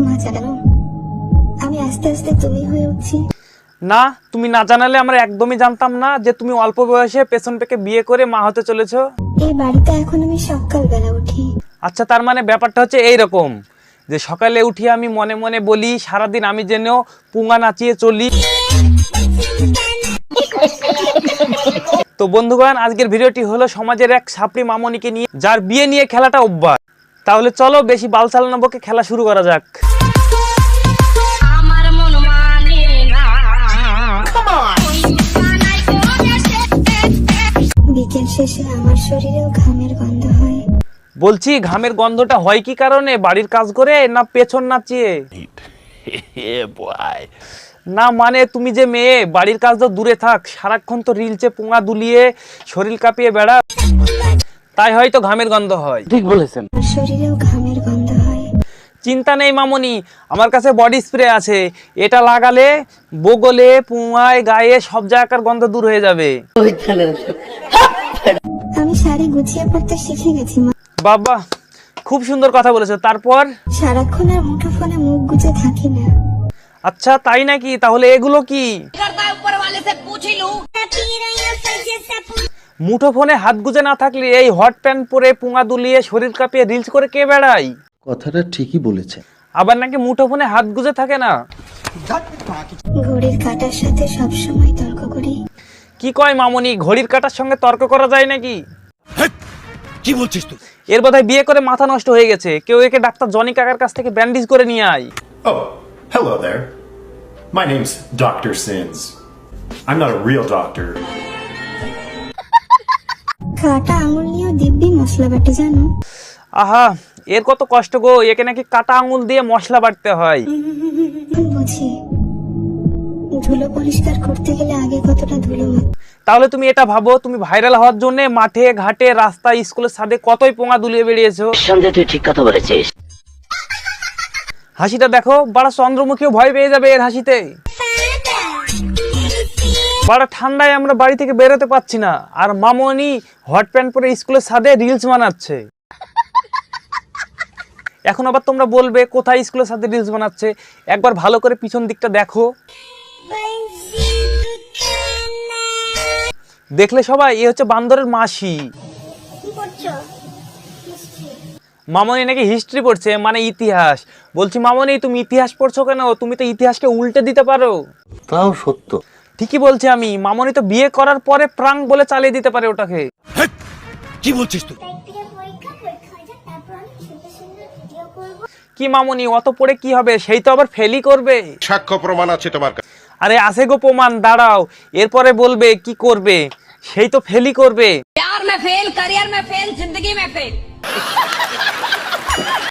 মা জানো আমি আস্তে আস্তে তুমি হয়ে উঠছি। না তুমি না জানালে আমরা একদমই জানতাম না যে তুমি অল্প বয়সে পেছন পেকে বিয়ে করে মা হতে চলেছো। এই বাড়িতে এখন আমি সকালবেলা উঠি। আচ্ছা তার মানে ব্যাপারটা হচ্ছে এই রকম যে সকালে উঠি আমি মনে মনে বলি সারাদিন আমি যেন পুঙ্গা নাচিয়ে চলি। তো বন্ধুগণ আজকের ভিডিওটি হলো সমাজের এক ছাপড়ি মামনিকে নিয়ে যার বিয়ে নিয়ে খেলাটা অভ্যাস। তাহলে চলো বেশি বাল চালানো বকে খেলা শুরু করা যাক। আমার মন মানে না। ওই বানাই করেছে বিকেল শেষে আমার শরীরেও ঘামের গন্ধ হয়। বলছি ঘামের গন্ধটা হয় কি কারণে? বাড়ির কাজ করে না পেছন নাচিয়ে? না মানে তুমি যে মেয়ে বাড়ির কাজ তো দূরে থাক। সারাক্ষণ তো রিলচে পোঙা দুলিয়ে শরীর কাঁপিয়ে বেড়া। তাই হয়তো ঘামের গন্ধ হয়। আমার শরীরেও ঘামের গন্ধ হয়। চিন্তা নেই মামনি আমার কাছে বডি স্প্রে আছে। এটা লাগালে বগলে পুঙায় গায়ে সব জায়গার গন্ধ দূর হয়ে যাবে। আমি শাড়ি গুছিয়ে পড়তে শিখে গেছি মা। বাবা খুব সুন্দর কথা বলেছ। তারপর? সারাক্ষণ আর মুঠো ফোনে মুখ গুজে থাকি না। আচ্ছা তাই নাকি? তাহলে এগুলো কি? মুঠোফোনে হাত গুজে না থাকলে এই হট প্যান্ট পরে পুঙা দুলিয়ে শরীর কাঁপিয়ে রিলস করে কে বেড়াই কথাটা ঠিকই বলেছে। আবার নাকি মুঠোফোনে হাত গুজে থাকে না? ঘড়ির কাটার সাথে সবসময় তর্ক করি। কি কয় মামনি ঘড়ির কাটার সঙ্গে তর্ক করা যায় নাকি? কি বলছিস তুই? এর বোধহয় বিয়ে করে মাথা নষ্ট হয়ে গেছে। কেউ একে ডাক্তার জনি কাকার কাছ থেকে ব্যান্ডেজ করে নিয়ে আয়। ও hello there my name's doctor Sins I am not a real doctor কাটা আঙুল নিয়েও দিব্যি মশলা বাটে জানো? আহা এর কত কষ্ট গো একে নাকি কাটা আঙুল দিয়ে মশলা বাটতে হয়। বুঝি। ধুলো পরিষ্কার করতে গেলে আগে কতটা ধুলো তাহলে তুমি এটা ভাবো তুমি ভাইরাল হওয়ার জন্য মাঠে ঘাটে রাস্তায় স্কুলের সাথে কতই পোঙা দুলিয়ে বেরিয়েছো সন্দেহ তুই ঠিক কথা বলেছিস। হাসিটা দেখো বাড়া চন্দ্রমুখীও ভয় পেয়ে যাবে এর হাসিতে। বাড়া ঠান্ডায় আমরা বাড়ি থেকে বেরোতে পারছি না। আর মামনি হট প্যান্ট পরে স্কুলের ছাদে রিলস বানাচ্ছে। এখন আবার তোমরা বলবে, কোথায় স্কুলের সাথে রিলস বানাচ্ছে? একবার ভালো করে পিছন দিকটা দেখো। দেখলে সবাই, এ হচ্ছে বান্দরের মাসি। মামনি নাকি হিস্ট্রি পড়ছে মানে ইতিহাস। বলছি, মামনি, তুমি ইতিহাস পড়ছো কেন? তুমি তো ইতিহাসকে উল্টে দিতে পারো। তাও সত্য। ঠিকই বলছি আমি। মামনি তো বিয়ে করার পরে প্রাং বলে চালিয়ে দিতে পারে ওটাকে। কি বলছিস তুই? কি মামনি অত পড়ে কি হবে? সেই তো আবার ফেলি করবে। সাক্ষ্য প্রমাণ আছে তোমার আরে আছে গো প্রমাণ দাঁড়াও। এরপরে বলবে কি করবে? সেই তো ফেলি করবে।